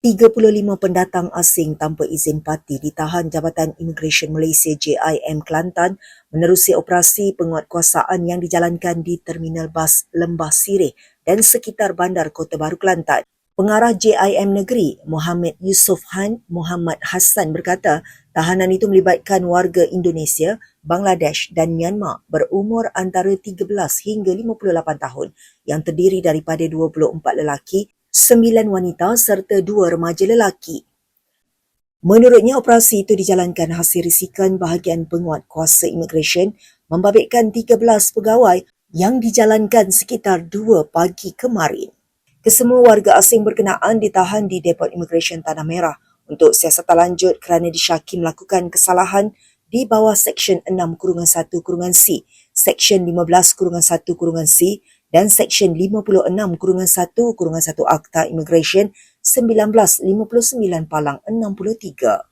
35 pendatang asing tanpa izin parti ditahan Jabatan Imigresen Malaysia JIM Kelantan menerusi operasi penguatkuasaan yang dijalankan di Terminal Bas Lembah Sireh dan sekitar Bandar Kota Baru Kelantan. Pengarah JIM Negeri, Muhammad Yusof Han Muhammad Hassan berkata, tahanan itu melibatkan warga Indonesia, Bangladesh dan Myanmar berumur antara 13 hingga 58 tahun yang terdiri daripada 24 lelaki sembilan wanita serta dua remaja lelaki. Menurutnya, operasi itu dijalankan hasil risikan bahagian penguat kuasa imigresen membabitkan 13 pegawai yang dijalankan sekitar 2 pagi kemarin. Kesemua warga asing berkenaan ditahan di Depot Imigresen Tanah Merah untuk siasatan lanjut kerana disyaki melakukan kesalahan di bawah Seksyen 6 kurungan 1 kurungan C, Seksyen 15 kurungan 1 kurungan C dan Seksyen 56 kurungan 1 kurungan 1 Akta Immigration 1959 Palang 63.